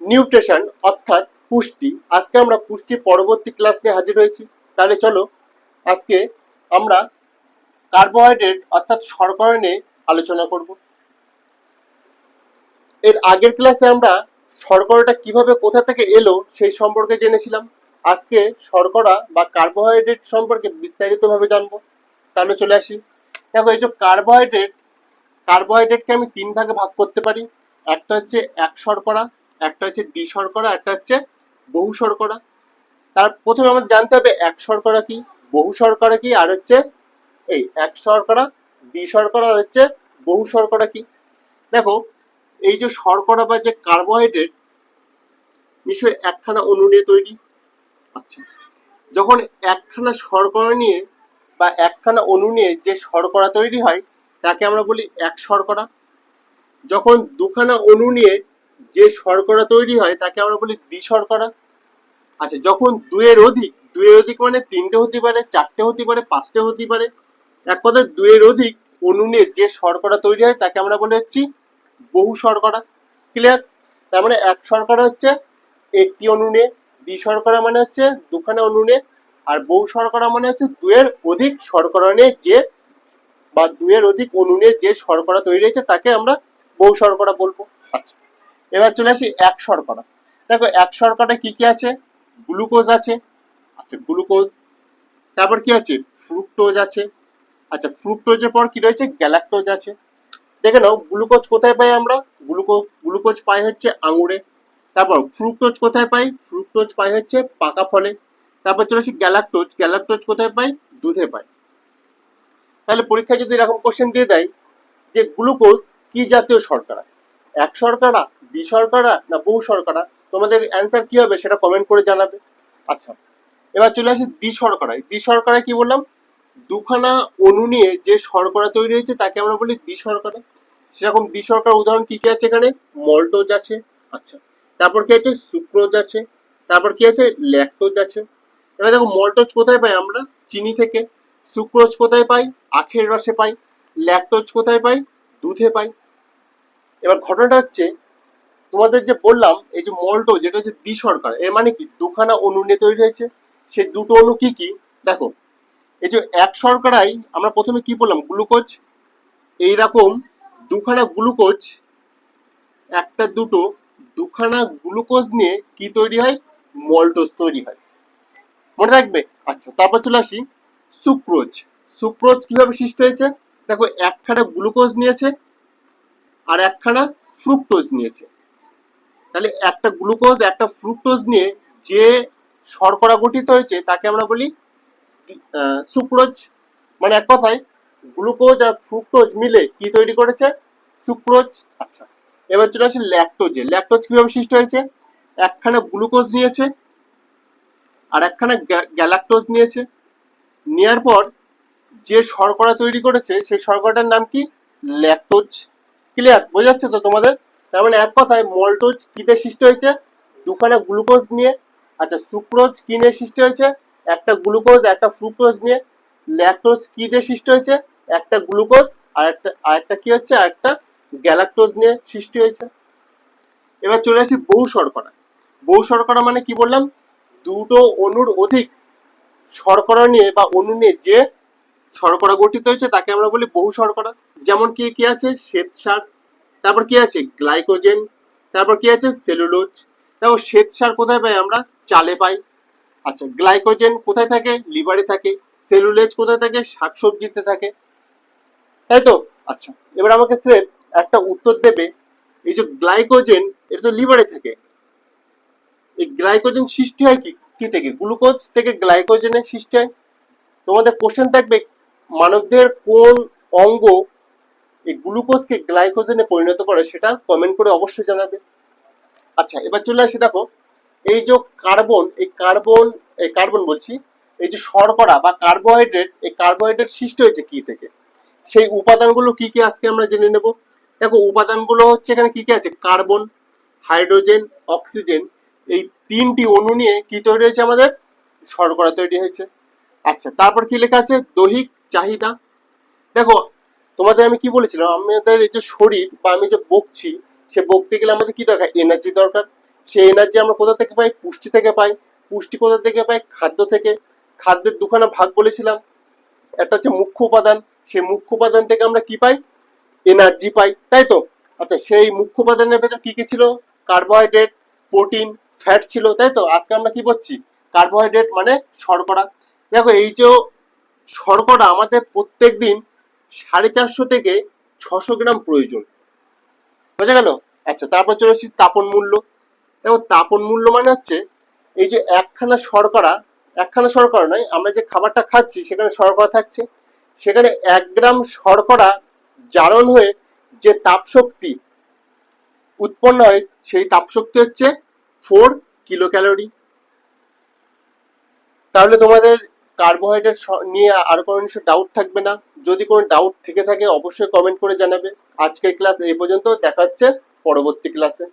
Nutrition অর্থাৎ পুষ্টি। আজকে আমরা পুষ্টি পরবর্তী ক্লাস নিয়ে হাজির হয়েছি। তাহলে চলো, আজকে আমরা কার্বোহাইড্রেট অর্থাৎ শর্করা নিয়ে আলোচনা করব। এর আগের ক্লাসে আমরা শর্করাটা কীভাবে কোথা থেকে এলো সেই সম্পর্কে জেনেছিলাম। আজকে শর্করা বা কার্বোহাইড্রেট সম্পর্কে বিস্তারিতভাবে জানব। তাহলে চলে আসি। দেখো, এই যে কার্বোহাইড্রেট কার্বোহাইড্রেটকে আমি তিন ভাগে ভাগ করতে পারি। একটা হচ্ছে এক শর্করা একটা হচ্ছে দ্বি শর্করা, একটা হচ্ছে বহু শর্করা। তার প্রথমে আমাদের জানতে হবে এক শর্করা কি, বহু শর্করা কি, আর হচ্ছে এই এক শর্করা, দ্বি শর্করা, আর হচ্ছে বহু শর্করা কি। দেখো, এই যে শর্করা বা যে কার্বোহাইড্রেট নিশ্চয়ই একখানা অণু নিয়ে তৈরি। আচ্ছা যখন একখানা শর্করা নিয়ে বা একখানা অণু নিয়ে যে শর্করা তৈরি হয়, তাকে আমরা বলি এক শর্করা। যখন দুখানা অণু নিয়ে যে শর্করা তৈরি হয়, তাকে আমরা বলি দ্বি শর্করা। আচ্ছা যখন দুয়ের অধিক দুয়ের অধিক মানে তিনটে হতে পারে, চারটে হতে পারে, পাঁচটে হতে পারে, এক কথায় দুয়ের অধিক অণু নিয়ে যে শর্করা তৈরি হয়, তাকে আমরা বলে হচ্ছি বহু শর্করা। ক্লিয়ার তার মানে এক শর্করা হচ্ছে একটি অনুনে দ্বি শর্করা মানে হচ্ছে দুখানা অনুনে আর বহু শর্করা মানে হচ্ছে দুয়ের অধিক শর্করা নিয়ে যে, বা দুয়ের অধিক অনুনে যে শর্করা তৈরি হয়েছে, তাকে আমরা বহু শর্করা বলব। আচ্ছা। এবার চলে আসি এক শর্করা দেখো, এক শর্করা কি কি আছে? গ্লুকোজ আছে আচ্ছা গ্লুকোজ, তারপর কি আছে? ফ্রুক্টোজ আছে আচ্ছা ফ্রুক্টোজের পর কি রয়েছে? গ্যালাক্টোজ আছে। দেখে নাও, গ্লুকোজ কোথায় পাই আমরা? গ্লুকোজ গ্লুকোজ পাই হচ্ছে আঙুরে। তারপর ফ্রুক্টোজ কোথায় পাই? ফ্রুক্টোজ পাই হচ্ছে পাকা ফলে। তারপর চলে আসি গ্যালাক্টোজ। গ্যালাক্টোজ কোথায় পাই? দুধে পাই। তাহলে পরীক্ষায় যদি এরকম কোশ্চেন দিয়ে দেয় যে গ্লুকোজ কি জাতীয় শর্করা? এক শর্করা দ্বি শর্করা না বহু শর্করা তোমাদের অ্যান্সার কি হবে সেটা কমেন্ট করে জানাবে। আচ্ছা এবার চলে আসি দ্বি শর্করায় দ্বি শর্করায় কি বললাম? দুখানা অণু নিয়ে যে শর্করা তৈরি হয়েছে তাকে আমরা বলি দ্বি শর্করা সেরকম দ্বি শর্করার উদাহরণ কি কি আছে এখানে? মল্টোজ আছে। আচ্ছা তারপর কি আছে? সুক্রোজ আছে। তারপর কি আছে? ল্যাকটোজ আছে। এবার দেখো মল্টোজ কোথায় পাই আমরা? চিনি থেকে। সুক্রোজ কোথায় পাই? আখের রসে পাই। ল্যাকটোজ কোথায় পাই? দুধে পাই। এবার ঘটনাটা হচ্ছে তোমাদের যে বললাম, এই যে মল্টো, যেটা হচ্ছে দ্বি শর্করা এর মানে কি? দুখানা অণু নিয়ে তৈরি হয়েছে। সেই দুটো অণু কি কি? দেখো, এই যে এক শর্করাই আমরা প্রথমে কি বললাম? গ্লুকোজ। এইরকম দুখানা গ্লুকোজ, একটা দুটো, দুখানা গ্লুকোজ নিয়ে কি তৈরি হয়? মল্টোজ তৈরি হয়। মনে থাকবে আচ্ছা তারপর চলে আসি। সুক্রোজ। সুক্রোজ কীভাবে সৃষ্টি হয়েছে? দেখো, একখানা গ্লুকোজ নিয়েছে আর একখানা ফ্রুক্টোজ নিয়েছে। তাহলে একটা গ্লুকোজ একটা ফ্রুক্টোজ নিয়ে যে শর্করা গঠিত হয়েছে, তাকে আমরা বলি সুক্রোজ মানে এক কথায় গ্লুকোজ আর ফ্রুক্টোজ মিলে কি তৈরি করেছে? সুক্রোজ আচ্ছা এবার চলে আসি ল্যাকটোজে ল্যাকটোজ কীভাবে সৃষ্টি হয়েছে? একখানা গ্লুকোজ নিয়েছে, আর একখানা গ্যা- গ্যালাক্টোজ নিয়েছে। নেওয়ার পর যে শর্করা তৈরি করেছে, সেই শর্করাটার নাম কি? ল্যাকটোজ ক্লিয়ার বোঝা যাচ্ছে তো তোমাদের? তার মানে এক কথায় মল্টোজ কিতে সৃষ্টি হয়েছে? দুখানা গ্লুকোজ নিয়ে আচ্ছা সুক্রোজ কি নিয়ে সৃষ্টি হয়েছে? একটা গ্লুকোজ, একটা ফ্রুক্টোজ নিয়ে। ল্যাকটোজ কি দিয়ে সৃষ্টি হয়েছে? একটা গ্লুকোজ, আর একটা আর একটা কি হচ্ছে? আর একটা গ্যালাক্টোজ নিয়ে সৃষ্টি হয়েছে। এবার চলে আসি বহু শর্করা। বহু শর্করা মানে কি বললাম? দুটো অণুর অধিক শর্করা নিয়ে বা অণু নিয়ে যে শর্করা গঠিত হয়েছে, তাকে আমরা বলি বহু শর্করা। যেমন কি কি আছে? শ্বেত সার তারপর কি আছে? গ্লাইকোজেন তারপর কি আছে? সেলুলোজ দেখো শ্বেত সার কোথায় পাই আমরা? চালে পাই। আচ্ছা গ্লাইকোজেন কোথায় থাকে? লিভারে থাকে। সেলুলোজ কোথায় থাকে? শাকসবজিতে থাকে। তাই তো? আচ্ছা এবার আমাকে স্রেফ একটা উত্তর দেবে। এই যে গ্লাইকোজেন এটা তো লিভারে থাকে। এই গ্লাইকোজেন সৃষ্টি হয় কি? কি থেকে? গ্লুকোজ থেকে গ্লাইকোজেনের সৃষ্টি হয়? তোমাদের কোশ্চেন থাকবে মানবদের কোন অঙ্গ এই গ্লুকোজকে গ্লাইকোজেনে পরিণত করে সেটা কমেন্ট করে অবশ্যই জানাবে। আচ্ছা এবার চলে আসি, দেখো, এই যে কার্বন, এই কার্বন এই কার্বন বলছি, এই যে শর্করা বা কার্বোহাইড্রেট, এই কার্বোহাইড্রেট সৃষ্টি হয়েছে কি থেকে? সেই উপাদানগুলো কি কি আজকে আমরা জেনে নেব। দেখো, উপাদানগুলো হচ্ছে এখানে কি কি আছে? কার্বন, হাইড্রোজেন, অক্সিজেন, এই তিনটি অণু নিয়ে কি তৈরি হয়েছে আমাদের? শর্করা তৈরি হয়েছে। আচ্ছা তারপর কি লেখা আছে? দৈহিক চাহিদা। দেখো তোমাদের আমি কি বলেছিলাম? আমাদের এই যে শরীর বা আমি যে বকছি, সে বকতে গেলে আমাদের কি দরকার? এনার্জি দরকার। সেই এনার্জি আমরা কোথা থেকে পাই? পুষ্টি থেকে পাই। পুষ্টি কোথা থেকে পাই? খাদ্য থেকে। খাদ্যের দুখানা ভাগ বলেছিলাম। একটা হচ্ছে মুখ্য উপাদান। সেই মুখ্য উপাদান থেকে আমরা কি পাই? এনার্জি পাই। তাই তো? আচ্ছা সেই মুখ্য উপাদানের ভেতর কি কি ছিল? কার্বোহাইড্রেট প্রোটিন ফ্যাট ছিল। তাই তো? আজকে আমরা কি বলছি? কার্বোহাইড্রেট মানে শর্করা। দেখো, এই যে শর্করা আমাদের প্রত্যেক দিন সাড়ে চারশো থেকে ছশো গ্রাম প্রয়োজন। বোঝা গেল? আচ্ছা তারপর চলে আসছি তাপন মূল্য। দেখো, তাপন মূল্য মানে হচ্ছে এই যে একখানা শর্করা একখানা শর্করা নয়, আমরা যে খাবারটা খাচ্ছি, সেখানে শর্করা থাকছে। সেখানে এক গ্রাম শর্করা জারণ হয়ে যে তাপশক্তি উৎপন্ন হয়, সেই তাপশক্তি হচ্ছে ফোর কিলো ক্যালোরি তাহলে তোমাদের কার্বোহাইড্রেট নিয়ে আর কোনো নিশ্চয় ডাউট থাকবে না। যদি কোনো ডাউট থেকে থাকে, অবশ্যই কমেন্ট করে জানাবে। আজকের ক্লাস এই পর্যন্ত। দেখা হচ্ছে পরবর্তী ক্লাসে